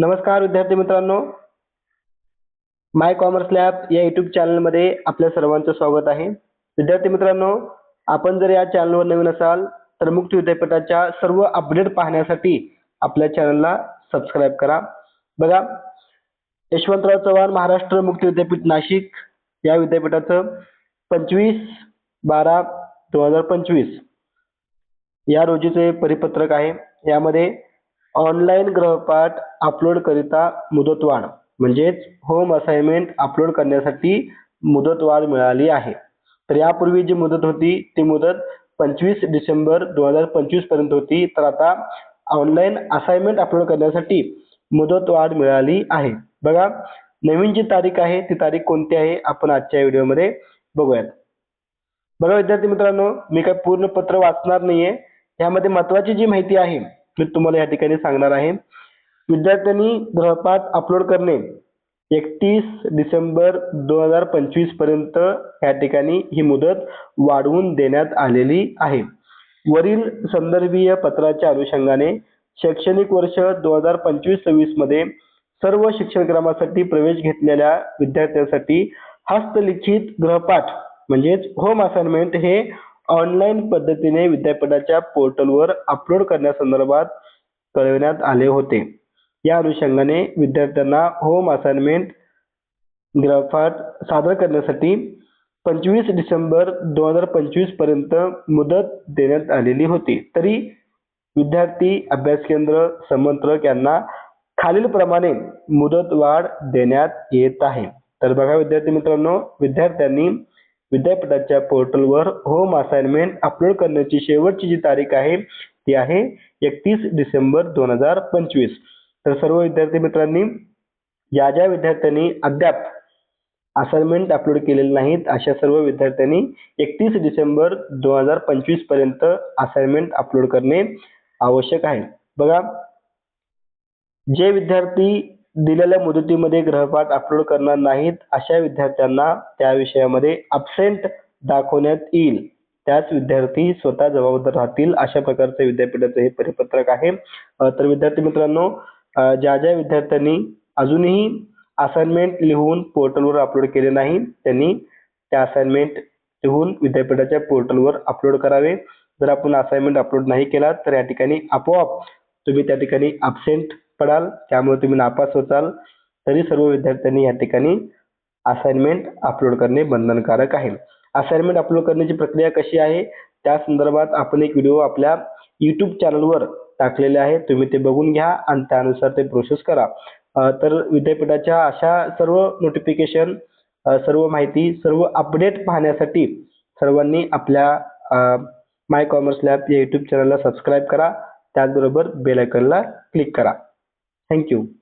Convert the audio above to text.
नमस्कार विद्यार्थी मित्रांनो. माय कॉमर्स लॅब या युट्यूब चॅनलमध्ये आपल्या सर्वांचं स्वागत आहे. विद्यार्थी मित्रांनो आपण जर या चॅनलवर नवीन असाल तर मुक्त विद्यापीठाच्या सर्व अपडेट पाहण्यासाठी आपल्या चॅनलला सबस्क्राईब करा. बघा यशवंतराव चव्हाण महाराष्ट्र मुक्त विद्यापीठ नाशिक या विद्यापीठाचं पंचवीस बारा दोन हजार पंचवीस या रोजीचे परिपत्रक आहे. यामध्ये ऑनलाईन गृहपाठ अपलोड करिता मुदतवाढ म्हणजेच होम असाइनमेंट अपलोड करण्यासाठी मुदतवाढ मिळाली आहे. तर यापूर्वी जी मुदत होती ती मुदत पंचवीस डिसेंबर दोन हजार पंचवीसपर्यंत होती. तर आता ऑनलाईन असाइनमेंट अपलोड करण्यासाठी मुदतवाढ मिळाली आहे. बघा नवीन जी तारीख आहे ती तारीख कोणती आहे आपण आजच्या व्हिडिओमध्ये बघूयात. बघा विद्यार्थी मित्रांनो मी काय पूर्ण पत्र वाचणार नाहीये. यामध्ये महत्वाची जी माहिती आहे मी तुम्हाला या ठिकाणी सांगणार आहे. विद्यार्थ्यांनी गृहपाठ अपलोड करणे एकतीस डिसेंबर दोन हजार पंचवीसपर्यंत या ठिकाणी ही मुदत वाढवून देण्यात आलेली आहे. वरील संदर्भीय पत्राच्या अनुषंगाने शैक्षणिक वर्ष दोन हजार पंचवीस सव्वीसमध्ये सर्व शिक्षणक्रमासाठी प्रवेश घेतलेल्या विद्यार्थ्यांसाठी हस्तलिखित गृहपाठ म्हणजेच होम असाइनमेंट हे ऑनलाईन पद्धतीने विद्यापीठाच्या पोर्टलवर अपलोड करण्यासंदर्भात कळविण्यात आले होते. या अनुषंगाने विद्यार्थ्यांना होम असाइनमेंट ग्राफाट सादर करण्यासाठी पंचवीस डिसेंबर दोन हजार पंचवीसपर्यंत मुदत देण्यात आलेली होती. तरी विद्यार्थी अभ्यास केंद्र समंत्रक यांना खालीलप्रमाणे मुदतवाढ देण्यात येत आहे. तर बघा विद्यार्थी मित्रांनो विद्यार्थ्यांनी विद्यापीठाच्या पोर्टलवर होम असाइनमेंट अपलोड करण्याची शेवटची जी तारीख आहे ती आहे एकतीस डिसेंबर दोन हजार पंचवीस. तर सर्व विद्यार्थी मित्रांनी ज्या ज्या विद्यार्थ्यांनी अद्याप असाइनमेंट अपलोड केलेले नाहीत अशा सर्व विद्यार्थ्यांनी एकतीस डिसेंबर दोन हजार पंचवीसपर्यंत असाइनमेंट अपलोड करणे आवश्यक आहे. बघा जे विद्यार्थी दिलेल्या मुदतीमध्ये गृहपाठ अपलोड करणार नाहीत अशा विद्यार्थ्यांना त्या विषयामध्ये अबसेंट दाखवण्यात येईल. त्याच विद्यार्थी स्वतः जबाबदार राहतील अशा प्रकारचं विद्यापीठाचं हे परिपत्रक आहे. तर विद्यार्थी मित्रांनो ज्या ज्या विद्यार्थ्यांनी अजूनही असाइनमेंट लिहून पोर्टलवर अपलोड केले नाही त्यांनी त्या असाइनमेंट लिहून विद्यापीठाच्या पोर्टलवर अपलोड करावे. जर आपण असाइनमेंट अपलोड नाही केला तर या ठिकाणी आपोआप तुम्ही त्या ठिकाणी अबसेंट पडाल त्यामुळे तुम्ही नापास होताल तरी सर्व विद्यार्थ्यांनी या ठिकाणी असाइनमेंट अपलोड करणे बंधनकारक आहे. असाइनमेंट अपलोड करण्याची प्रक्रिया कशी आहे? त्या संदर्भात आपण एक व्हिडिओ आपल्या यूट्यूब चॅनलवर टाकलेले आहे. तुम्ही ते बघून घ्या आणि त्यानुसार ते प्रोसेस करा. तर विद्यापीठाच्या अशा सर्व नोटिफिकेशन सर्व माहिती सर्व अपडेट पाहण्यासाठी सर्वांनी आपल्या माय कॉमर्स लॅब या यूट्यूब चॅनलला सबस्क्राईब करा. त्याचबरोबर बेलायकनला क्लिक करा. thank you.